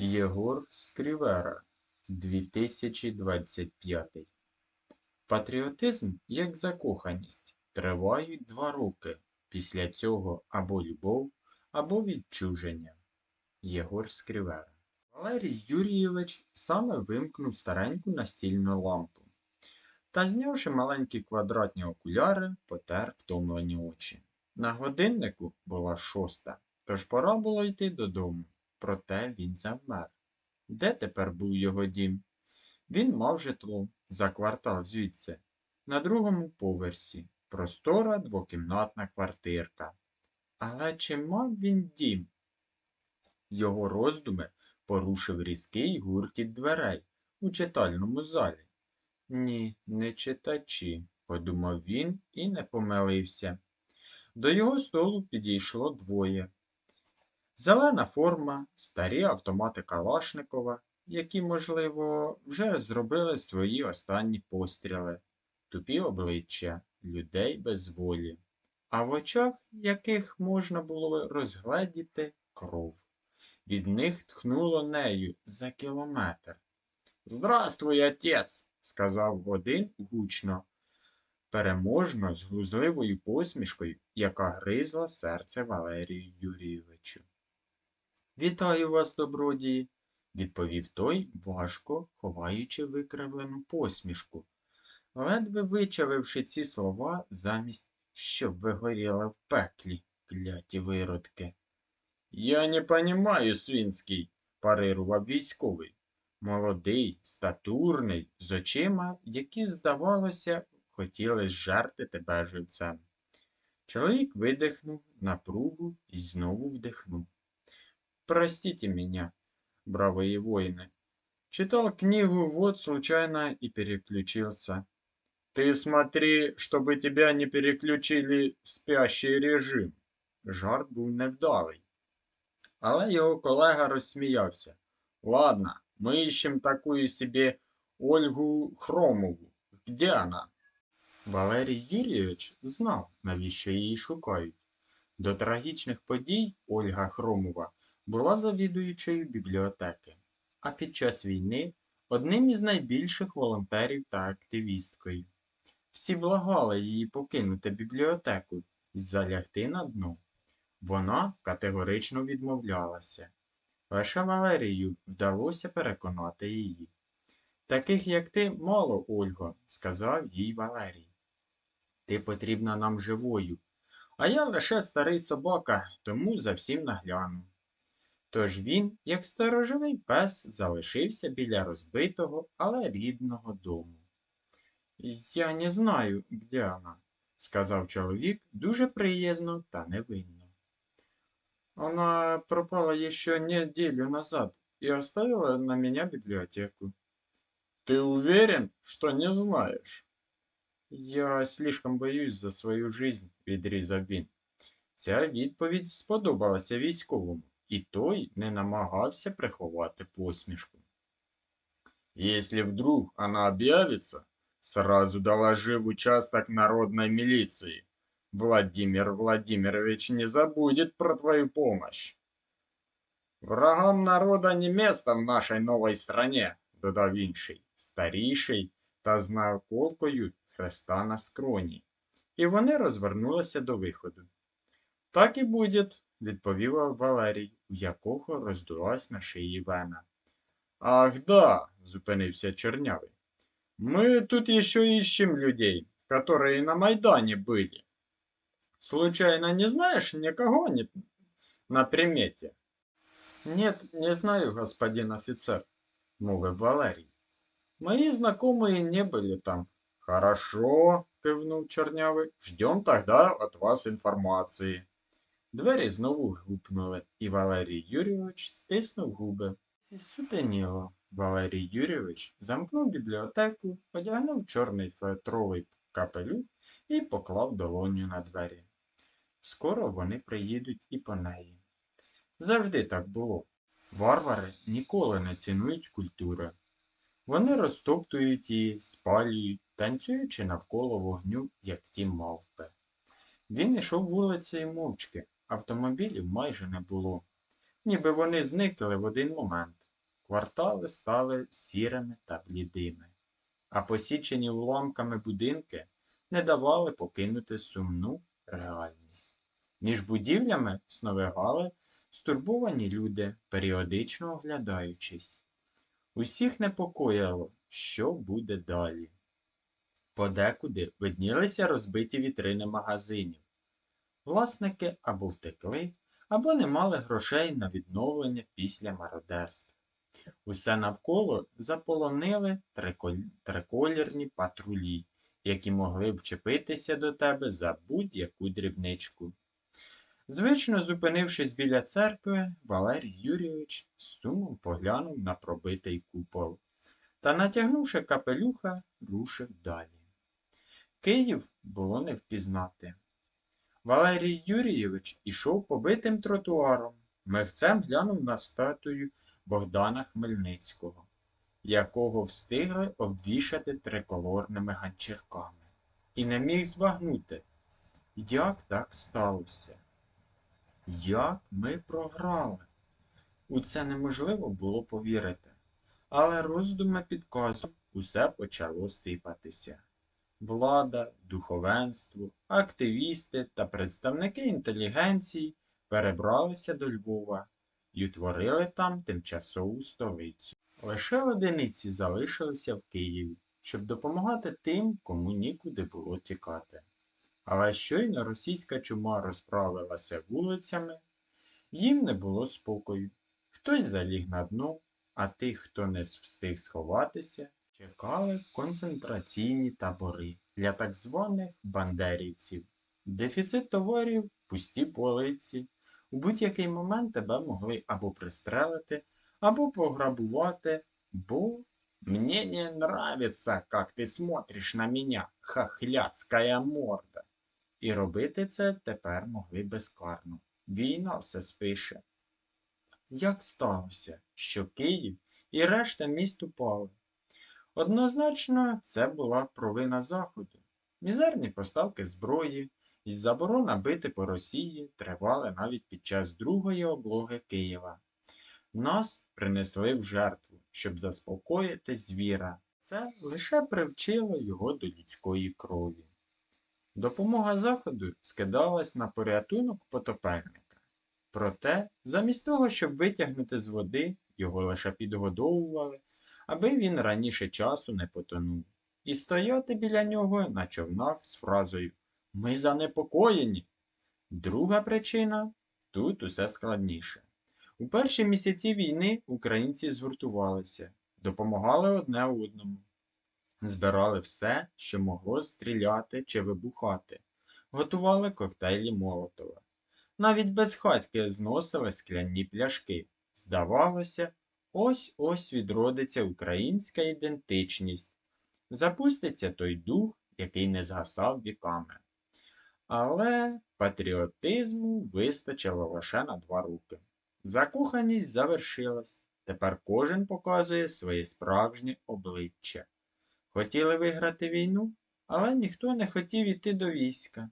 Єгор Скрівера 2025 Патріотизм, як закоханість, тривають два роки. Після цього або любов, або відчуження. Єгор Скрівера Валерій Юрійович саме вимкнув стареньку настільну лампу та, знявши маленькі квадратні окуляри, потер втомлені очі. На годиннику була шоста, тож пора було йти додому. Проте він завмер. Де тепер був його дім? Він мав житло за квартал звідси, на другому поверсі, простора двокімнатна квартирка. Але чи мав він дім? Його роздуми порушив різкий гуркіт дверей у читальному залі. Ні, не читачі, подумав він і не помилився. До його столу підійшло двоє. Зелена форма, старі автомати Калашникова, які, можливо, вже зробили свої останні постріли, тупі обличчя людей без волі, а в очах яких можна було розгледіти кров. Від них тхнуло нею за кілометр. Здравствуй, отець, сказав один гучно, переможно з глузливою посмішкою, яка гризла серце Валерію Юрійовичу. Вітаю вас, добродії, відповів той, важко ховаючи викривлену посмішку, ледве вичавивши ці слова замість щоб ви горіли в пеклі, кляті виродки. Я не понімаю, свінський, парирував військовий. Молодий, статурний, з очима, які, здавалося, хотіли зжерти тебе живцем. Чоловік видихнув напругу і знову вдихнув. Простите меня, бравые воины. Читал книгу, вот случайно и переключился. Ты смотри, чтобы тебя не переключили в спящий режим. Жарт був невдалий. Але його колега розсміявся. Ладно, мы ищем такую себе Ольгу Хромову. Где она? Валерій Юрійович знав, навіщо її шукають. До трагічних подій Ольга Хромова була завідуючою бібліотеки, а під час війни одним із найбільших волонтерів та активісткою. Всі благали її покинути бібліотеку і залягти на дно. Вона категорично відмовлялася. Лише Валерію вдалося переконати її. Таких, як ти, мало, Ольго, сказав їй Валерій. Ти потрібна нам живою, а я лише старий собака, тому за всім нагляну. Тож він, як сторожовий пес, залишився біля розбитого, але рідного дому. Я не знаю, де вона, сказав чоловік дуже приязно та невинно. Она пропала еще неделю назад и оставила на меня библиотеку. Ты уверен, что не знаешь? Я слишком боюсь за свою жизнь, відрізав він. Ця відповідь сподобалася військовому, і той не намагався приховати посмішку. Если вдруг она объявится, сразу доложи в участок народной милиции. Владимир Владимирович не забудет про твою помощь. Врагам народа не место в нашій новій стране, додав інший, старіший та з наколкою хреста на скроні. І вони розвернулися до виходу. Так і буде, відповів Валерій, у якого роздулась на шиї вена. Ах да, зупинився чорнявий. Мы тут еще ищем людей, которые на Майдане были. Случайно не знаешь никого не... на примете? Нет, не знаю, господин офицер, мовив Валерій. Мои знакомые не были там. Хорошо, кивнув чорнявий. Ждем тогда от вас інформації. Двері знову гупнули, і Валерій Юрійович стиснув губи. Сутеніло. Валерій Юрійович замкнув бібліотеку, одягнув чорний фетровий капелюх і поклав долоню на двері. Скоро вони приїдуть і по неї. Завжди так було. Варвари ніколи не цінують культури. Вони розтоптують її, спалюють, танцюючи навколо вогню, як ті мавпи. Він йшов вулицею мовчки, автомобілів майже не було, ніби вони зникли в один момент. Квартали стали сірими та блідими, а посічені уламками будинки не давали покинути сумну реальність. Між будівлями сновигали стурбовані люди, періодично оглядаючись. Усіх непокоїло, що буде далі. Подекуди виднілися розбиті вітрини магазинів. Власники або втекли, або не мали грошей на відновлення після мародерства. Усе навколо заполонили триколірні патрулі, які могли вчепитися до тебе за будь-яку дрібничку. Звично зупинившись біля церкви, Валерій Юрійович з сумом поглянув на пробитий купол та, натягнувши капелюха, рушив далі. Київ було не впізнати. Валерій Юрійович ішов побитим тротуаром, михцем глянув на статую Богдана Хмельницького, якого встигли обвішати триколорними ганчірками, і не міг збагнути, як так сталося. Як ми програли? У це неможливо було повірити, але роздуми підказу усе почало сипатися. Влада, духовенство, активісти та представники інтелігенції перебралися до Львова і утворили там тимчасову столицю. Лише одиниці залишилися в Києві, щоб допомагати тим, кому нікуди було тікати. Але щойно російська чума розправилася вулицями, їм не було спокою. Хтось заліг на дно, а тих, хто не встиг сховатися, чекали концентраційні табори для так званих бандерівців. Дефіцит товарів, пусті полиці. У будь-який момент тебе могли або пристрелити, або пограбувати, бо «Мне не нравится, как ты смотришь на меня, хахляцкая морда». І робити це тепер могли безкарно. Війна все спише. Як сталося, що Київ і решта міст упали? Однозначно, це була провина Заходу. Мізерні поставки зброї і заборона бити по Росії тривали навіть під час другої облоги Києва. Нас принесли в жертву, щоб заспокоїти звіра. Це лише привчило його до людської крові. Допомога Заходу скидалась на порятунок потопельника. Проте, замість того, щоб витягнути з води, його лише підгодовували, аби він раніше часу не потонув, і стояти біля нього на човнах з фразою Ми занепокоєні. Друга причина тут усе складніше. У перші місяці війни українці згуртувалися, допомагали одне одному, збирали все, що могло стріляти чи вибухати, готували коктейлі Молотова. Навіть без хатьки зносили скляні пляшки. Здавалося, ось ось відродиться українська ідентичність, запуститься той дух, який не згасав віками. Але патріотизму вистачило лише на два роки. Закоханість завершилась. Тепер кожен показує своє справжнє обличчя. Хотіли виграти війну, але ніхто не хотів іти до війська.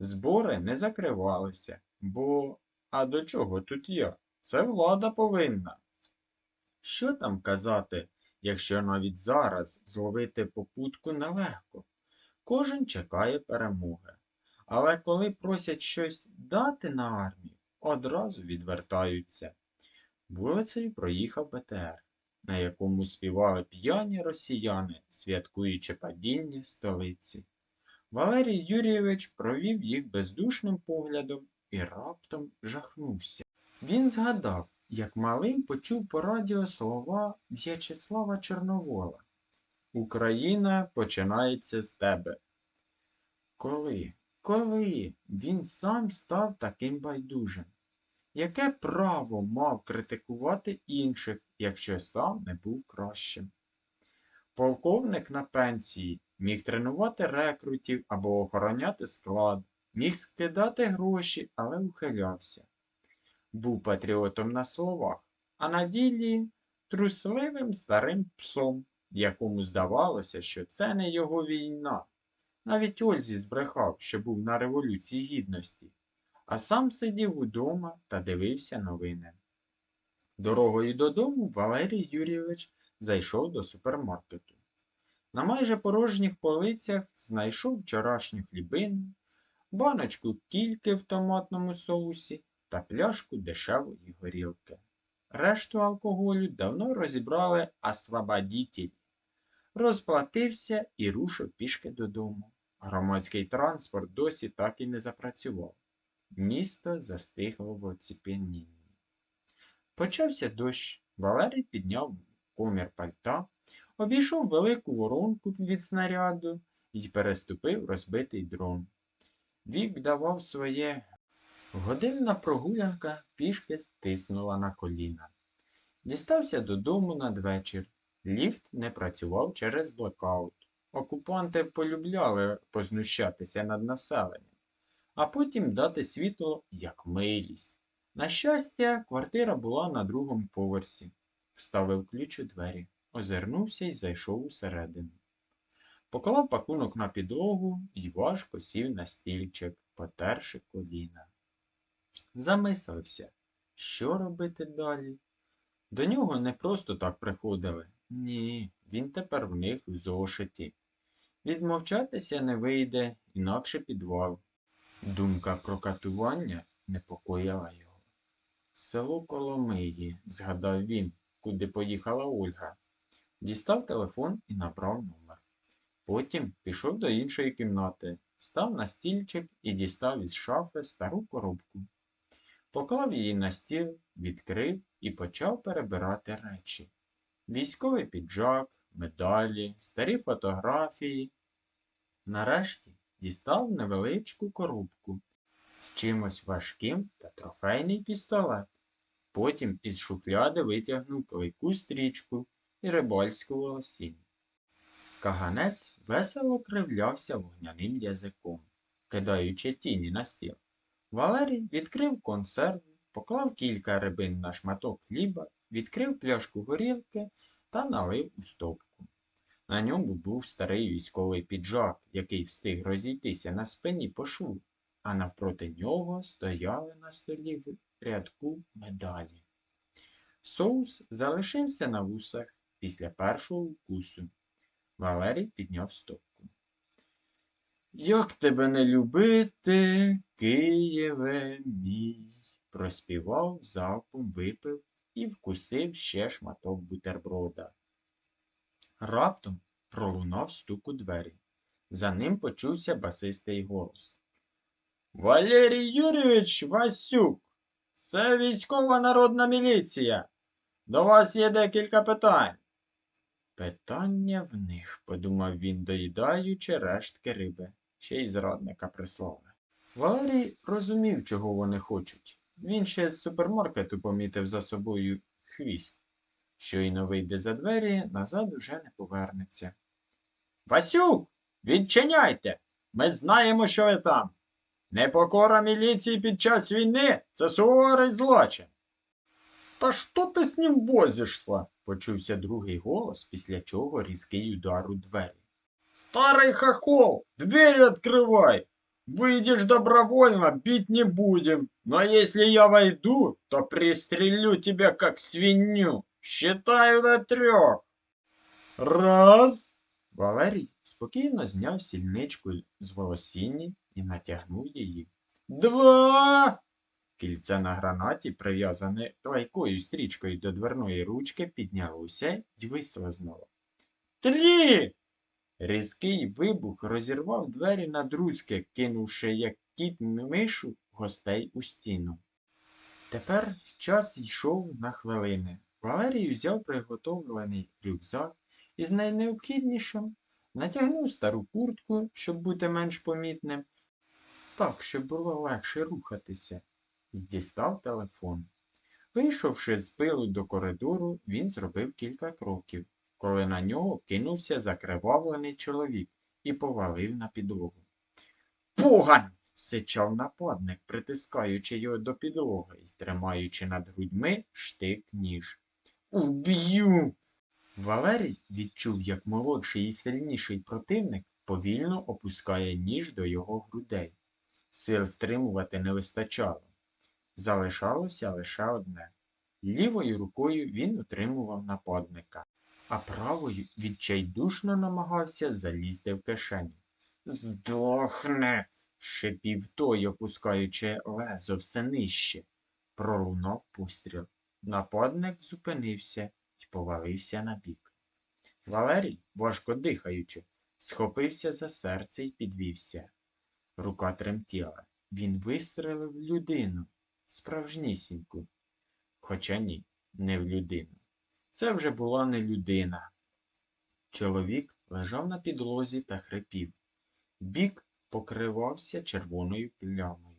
Збори не закривалися, бо а до чого тут я? Це влада повинна. Що там казати, якщо навіть зараз зловити попутку нелегко? Кожен чекає перемоги. Але коли просять щось дати на армію, одразу відвертаються. Вулицею проїхав БТР, на якому співали п'яні росіяни, святкуючи падіння столиці. Валерій Юрійович провів їх бездушним поглядом і раптом жахнувся. Він згадав, як малим почув по радіо слова В'ячеслава Чорновола. Україна починається з тебе. Коли, коли він сам став таким байдужим? Яке право мав критикувати інших, якщо сам не був кращим? Полковник на пенсії міг тренувати рекрутів або охороняти склад, міг скидати гроші, але ухилявся. Був патріотом на словах, а на ділі трусливим старим псом, якому здавалося, що це не його війна. Навіть Ользі збрехав, що був на Революції Гідності, а сам сидів удома та дивився новини. Дорогою додому Валерій Юрійович зайшов до супермаркету. На майже порожніх полицях знайшов вчорашню хлібину, баночку кільки в томатному соусі та пляшку дешевої горілки. Решту алкоголю давно розібрали освободітелі. Розплатився і рушив пішки додому. Громадський транспорт досі так і не запрацював. Місто застигло в оціпенінні. Почався дощ. Валерій підняв комір пальта, обійшов велику воронку від снаряду і переступив розбитий дрон. Вік давав своє. Годинна прогулянка пішки тиснула на коліна. Дістався додому надвечір. Ліфт не працював через блокаут. Окупанти полюбляли познущатися над населенням, а потім дати світло як милість. На щастя, квартира була на другому поверсі. Вставив ключ у двері, озирнувся і зайшов усередину. Поклав пакунок на підлогу і важко сів на стільчик, потерши коліна. Замислився, що робити далі. До нього не просто так приходили. Ні, він тепер в них в зошиті. Відмовчатися не вийде, інакше підвал. Думка про катування непокоїла його. Село Коломиї, згадав він, куди поїхала Ольга. Дістав телефон і набрав номер. Потім пішов до іншої кімнати, став на стільчик і дістав із шафи стару коробку. Поклав її на стіл, відкрив і почав перебирати речі. Військовий піджак, медалі, старі фотографії. Нарешті дістав невеличку коробку з чимось важким та трофейний пістолет. Потім із шухляди витягнув клейку стрічку і рибальську волосінь. Каганець весело кривлявся вогняним язиком, кидаючи тіні на стіл. Валерій відкрив консерву, поклав кілька рибин на шматок хліба, відкрив пляшку горілки та налив у стопку. На ньому був старий військовий піджак, який встиг розійтися на спині по шву, а навпроти нього стояли на столі в рядку медалі. Соус залишився на вусах після першого укусу. Валерій підняв стопку. Як тебе не любити, Києве мій, проспівав, залпом випив і вкусив ще шматок бутерброда. Раптом пролунав стук у двері. За ним почувся басистий голос. Валерій Юрійович Васюк, це військова народна міліція. До вас є декілька питань. Питання в них, подумав він, доїдаючи рештки риби, ще й зрадника прислали. Валерій розумів, чого вони хочуть. Він ще з супермаркету помітив за собою хвіст. Щойно вийде за двері, назад уже не повернеться. Васюк, відчиняйте! Ми знаємо, що ви там. Непокора міліції під час війни це суворий злочин. Та що ти з ним возишся? почувся другий голос, після чого різкий удар у двері. Старий хохол, двері відкривай! Выйдешь добровольно, бить не будем. Но если я войду, то пристрелю тебя как свинью. Считаю до трех. Раз. Валерій спокійно зняв сільничку з волосінні і натягнув її. Два. Кільце на гранаті, прив'язане клейкою стрічкою до дверної ручки, піднялося й вислизнуло. Три. Різкий вибух розірвав двері на друзки, кинувши, як кіт мишу, гостей у стіну. Тепер час йшов на хвилини. Валерій взяв приготовлений рюкзак із найнеобхіднішим, натягнув стару куртку, щоб бути менш помітним, так, щоб було легше рухатися, і дістав телефон. Вийшовши з пилу до коридору, він зробив кілька кроків коли на нього кинувся закривавлений чоловік і повалив на підлогу. Погань! сичав нападник, притискаючи його до підлоги і тримаючи над грудьми штик ніж. Уб'ю! Валерій відчув, як молодший і сильніший противник повільно опускає ніж до його грудей. Сил стримувати не вистачало. Залишалося лише одне Лівою рукою він утримував нападника, а правою відчайдушно намагався залізти в кишеню. Здохне. шипів той, опускаючи лезо все нижче. Пролунав постріл. Нападник зупинився і повалився на бік. Валерій, важко дихаючи, схопився за серце і підвівся. Рука тремтіла. Він вистрелив в людину, справжнісіньку. Хоча ні, не в людину. Це вже була не людина. Чоловік лежав на підлозі та хрипів. Бік покривався червоною плямою.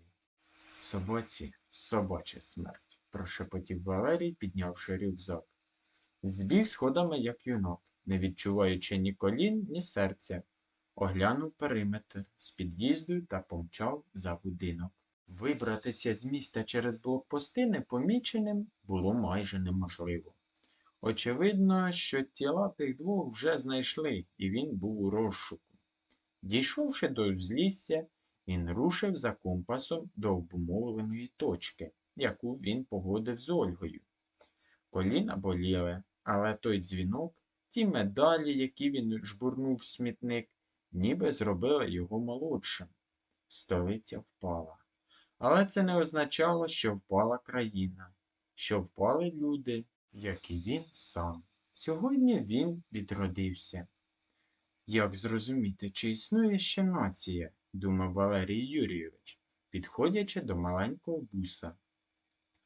Собаці, собача смерть, прошепотів Валерій, піднявши рюкзак. Збіг сходами, як юнак, не відчуваючи ні колін, ні серця, оглянув периметр з під'їзду та помчав за будинок. Вибратися з міста через блокпости непоміченим було майже неможливо. Очевидно, що тіла тих двох вже знайшли, і він був у розшуку. Дійшовши до узлісся, він рушив за компасом до обумовленої точки, яку він погодив з Ольгою. Коліна боліли, але той дзвінок, ті медалі, які він жбурнув в смітник, ніби зробили його молодшим. Столиця впала. Але це не означало, що впала країна, що впали люди, як і він сам. Сьогодні він відродився. Як зрозуміти, чи існує ще нація, думав Валерій Юрійович, підходячи до маленького буса.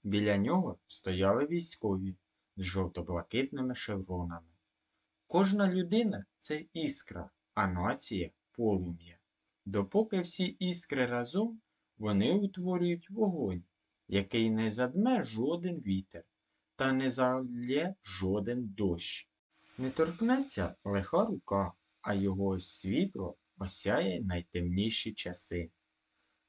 Біля нього стояли військові з жовто-блакитними шевронами. Кожна людина це іскра, а нація полум'я. Допоки всі іскри разом, вони утворюють вогонь, який не задме жоден вітер та не залє жоден дощ. Не торкнеться лиха рука, а його світло осяє найтемніші часи.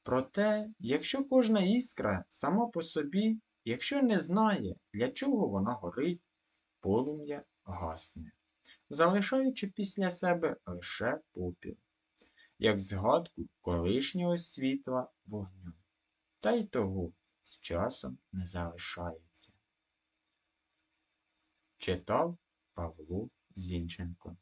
Проте, якщо кожна іскра сама по собі, якщо не знає, для чого вона горить, полум'я гасне, залишаючи після себе лише попіл, як згадку колишнього світла вогню, та й того з часом не залишається. չետավ Պավլո Զինչենկոն։